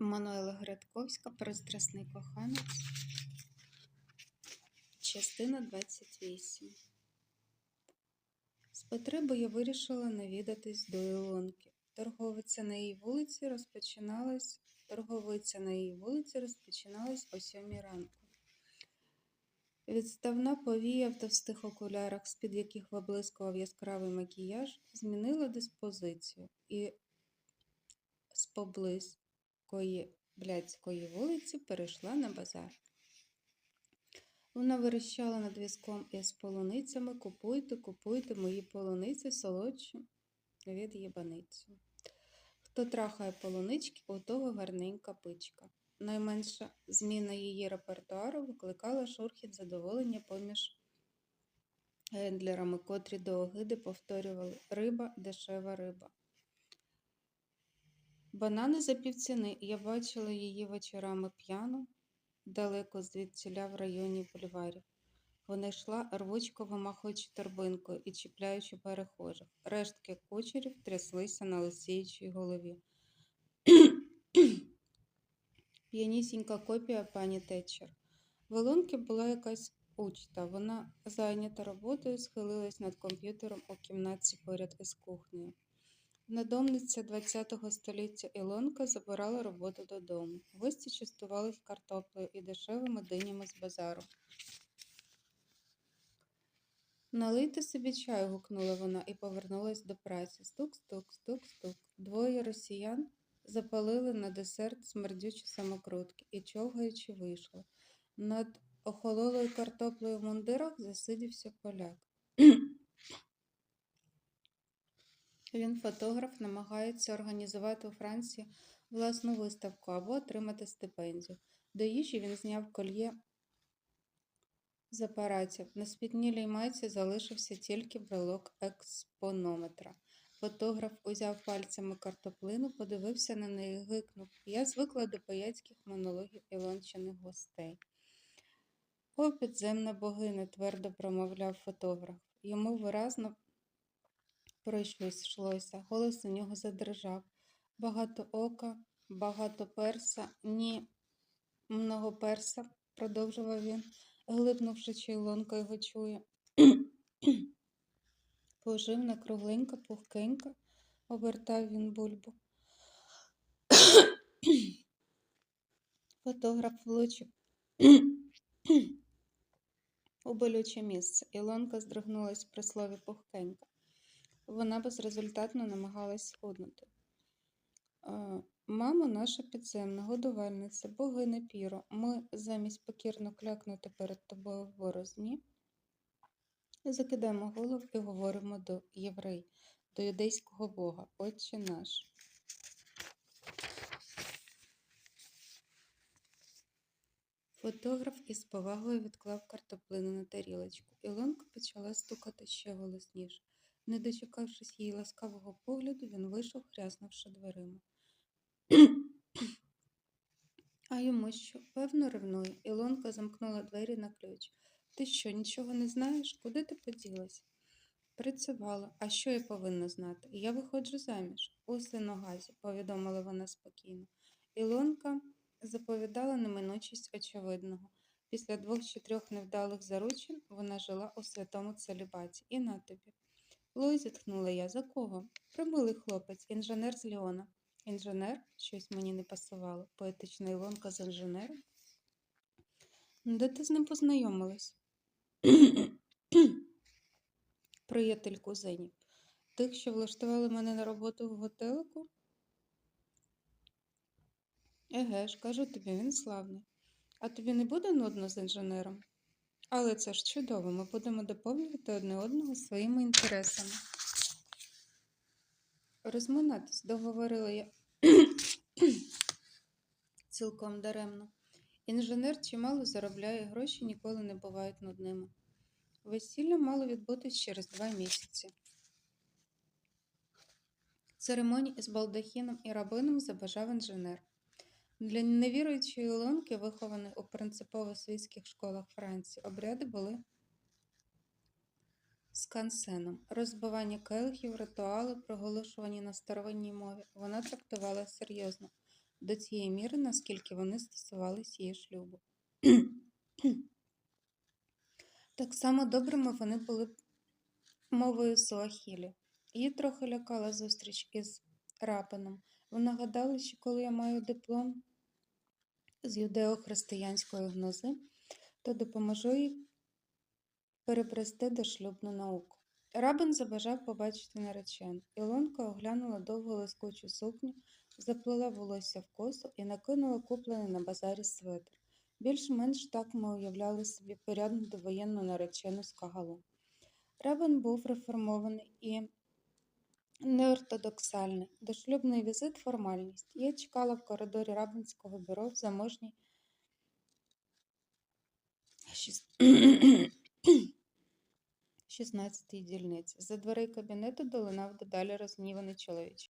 Мануела Грядковська, Пристрасний коханець, частина 28. З потреби я вирішила навідатись до Ілонки. Торговиця на її вулиці розпочиналась. Торговиця на її вулиці розпочиналась о сьомій ранку. Відставна повія в товстих окулярах, з-під яких виблискував яскравий макіяж, змінила диспозицію і з поблизької блядської вулиці перейшла на базар. Вона верещала над візком із полуницями Купуйте, купуйте мої полуниці солодші від єбаниці. Хто трахає полунички, у того гарненька пичка. Найменша зміна її репертуару викликала шурхіт задоволення поміж гендлерами, котрі до огиди повторювали риба, дешева риба. Банани за півціни. Я бачила її вечорами п'яну, далеко звідсіля в районі бульварів. Вона йшла рвучко вимахуючи торбинкою і чіпляючи перехожих. Рештки кучерів тряслися на лисіючій голові. П'янісінька копія пані Тетчер. В Ілонки була якась учта. Вона, зайнята роботою, схилилась над комп'ютером у кімнатці поряд із кухнею. Надомниця ХХ століття Ілонка забирала роботу додому. Гості частувались картоплею і дешевими динями з базару. Налийте собі чаю, гукнула вона і повернулась до праці. Стук, стук, стук, стук. Двоє росіян запалили на десерт смердючі самокрутки і, човгаючи, вийшли. Над охололою картоплею в мундирах засидівся поляк. Він фотограф, намагається організувати у Франції власну виставку або отримати стипендію. До їжі він зняв кольє з апаратів. На спітнілій майці залишився тільки брелок експонометра. Фотограф узяв пальцями картоплину, подивився на неї, гикнув. Я звикла до паяцьких монологів ілончених гостей. О, підземна богиня, твердо промовляв фотограф. Йому виразно про щось йшлося. Голос у нього задрижав. Багато ока, багато перса, ні, много перса, продовжував він, глибнувши, чи Ілонка його чує. Поживна, кругленька, пухкенька, обертав він бульбу. Фотограф влучив у болюче місце. Ілонка здригнулась при слові пухкенька. Вона безрезультатно намагалась схуднути. «А, Мамо, наша підземна, годувальниця, богиня Піро, ми замість покірно клякнути перед тобою в борозні, закидаємо голову і говоримо до єврей, до юдейського Бога, Отче наш. Фотограф із повагою відклав картоплину на тарілочку. Ілонка почала стукати ще голосніше. Не дочекавшись її ласкавого погляду, він вийшов, хряснувши дверима. А йому що? Певно, ревнує. Ілонка замкнула двері на ключ. Ти що, нічого не знаєш? Куди ти поділась? Працювала. А що я повинна знати? Я виходжу заміж. У синогазі, повідомила вона спокійно. Ілонка заповідала неминучість очевидного. Після двох чи трьох невдалих заручин вона жила у святому целібаті. І на тобі. Лой, зітхнула я. За кого? Промилий хлопець, інженер з Ліона. Інженер? Щось мені не пасувало. Поетична Ілонка з інженером. Де ти з ним познайомилась? Приятель кузенів. Тих, що влаштували мене на роботу в готелику? Еге ж, кажу тобі, він славний. А тобі не буде нудно з інженером? Але це ж чудово, ми будемо доповнювати одне одного своїми інтересами. Розминатись, договорила я цілком даремно. Інженер чимало заробляє, гроші ніколи не бувають нудними. Весілля мало відбутись через два місяці. Церемонії з балдахіном і рабином забажав інженер. Для невіруючої Ілонки, вихованої у принципово світських школах Франції, обряди були з кансеном. Розбивання келихів, ритуали, проголошувані на старовинній мові, вона трактувала серйозно. до цієї міри, наскільки вони стосувалися її шлюбу. Так само добрими вони були мовою Суахілі. Її трохи лякала зустріч із рапином. Вона гадала, що коли я маю диплом з юдео-християнської гнози, то допоможу їй перебрести дошлюбну науку. Рабин забажав побачити наречену. Ілонка оглянула довгу лискучу сукню, заплела волосся в косу і накинула куплений на базарі свитер. Більш-менш так ми уявляли собі порядну довоєнну наречену з кагалу. Рабин був реформований і неортодоксальний. Дошлюбний візит формальність. Я чекала в коридорі рабинського бюро в заможній шіс- 16-й дільниці. За дверей кабінету долинав дедалі розгніваний чоловічий